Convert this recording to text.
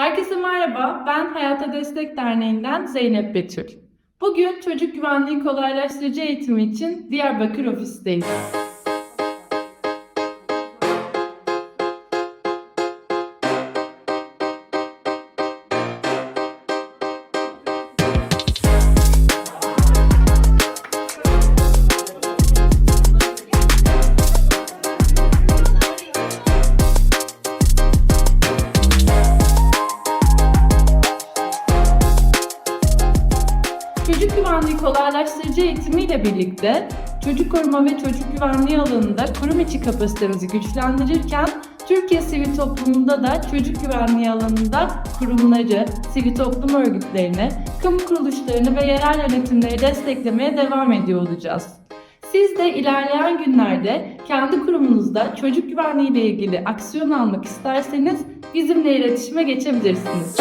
Herkese merhaba, ben Hayata Destek Derneği'nden Zeynep Betül. Bugün çocuk güvenliği kolaylaştırıcı eğitimi için Diyarbakır ofisteyiz. Çocuk güvenliği kolaylaştırıcı eğitimiyle birlikte çocuk koruma ve çocuk güvenliği alanında kurum içi kapasitemizi güçlendirirken Türkiye sivil toplumunda da çocuk güvenliği alanında kurumları, sivil toplum örgütlerini, kamu kuruluşlarını ve yerel yönetimleri desteklemeye devam ediyor olacağız. Siz de ilerleyen günlerde kendi kurumunuzda çocuk güvenliği ile ilgili aksiyon almak isterseniz bizimle iletişime geçebilirsiniz.